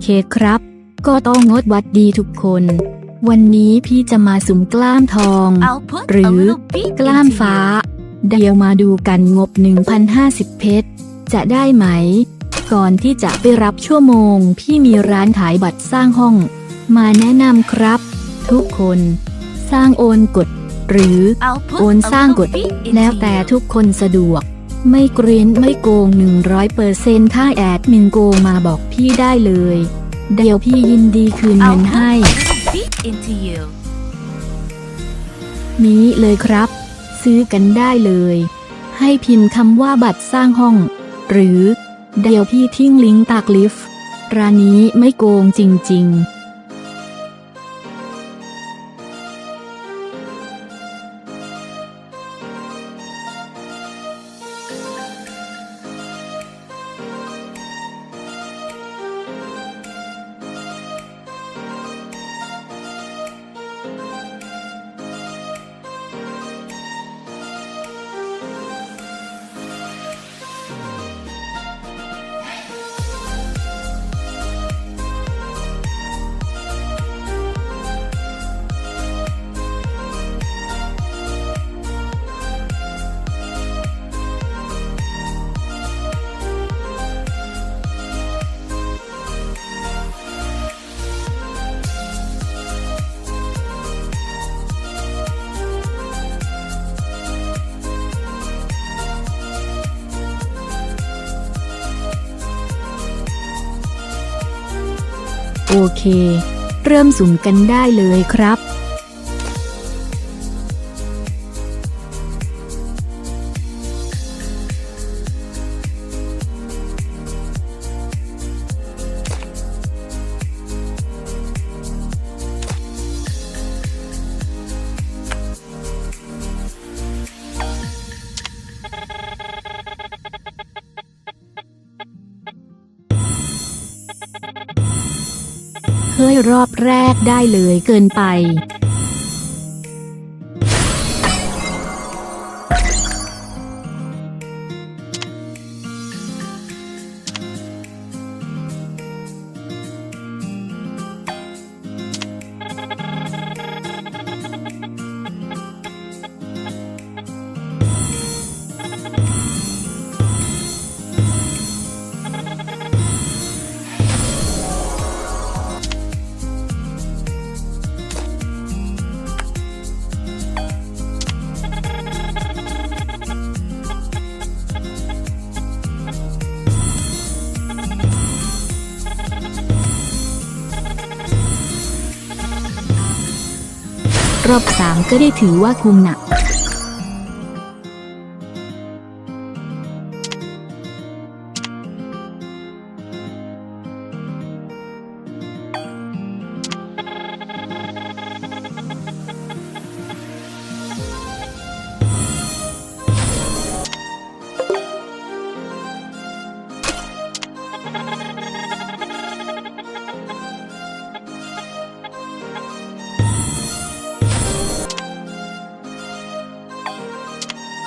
เคครับ ก็ต้องงดวัดดีทุกคน วันนี้พี่จะมาสุ่มกล้ามทอง I'll put หรื a อ little beat กล้าม into ฟ้า you. เดี๋ยวมาดูกันงบ 1,050 เพชร จะได้ไหม ก่อนที่จะไปรับชั่วโมง พี่มีร้านขายบัตรสร้างห้อง มาแนะนำครับ ทุกคน สร้างโอนกด หรือ I'll put โอนสร้างก a ด little beat into แล้วแต่ you. ทุกคนสะดวก ไม่เกรนไม่โกง 100%ถ้าแอดมินโกงมาบอกพี่ได้เลย เดี๋ยวพี่ยินดีคืนเงิ I'll น put ให้ a little beat into you. นี้เลยครับ ซื้อกันได้เลย ให้พิมพ์คำว่าบัตรสร้างห้อง หรือ เดี๋ยวพี่ทิ้งลิงก์ตากลิฟต์ร้านนี้ไม่โกงจริง ๆ เค เริ่มสุ่มกันได้เลยครับ เฮ้ยรอบแรกได้เลยเกินไป รอบสามก็ได้ถือว่าคุมหนัก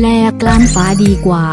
แลกล้ามฟ้าดีกว่า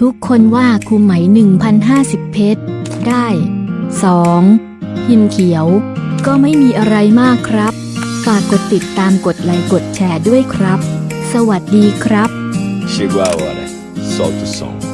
ทุกคนว่าครูไหม 1,050 เพชร ได้ 2. หินเขียว ก็ไม่มีอะไรมากครับ ฝากกดติดตามกดไลค์กดแชร์ด้วยครับ สวัสดีครับ Chegou a hora. Solta o som.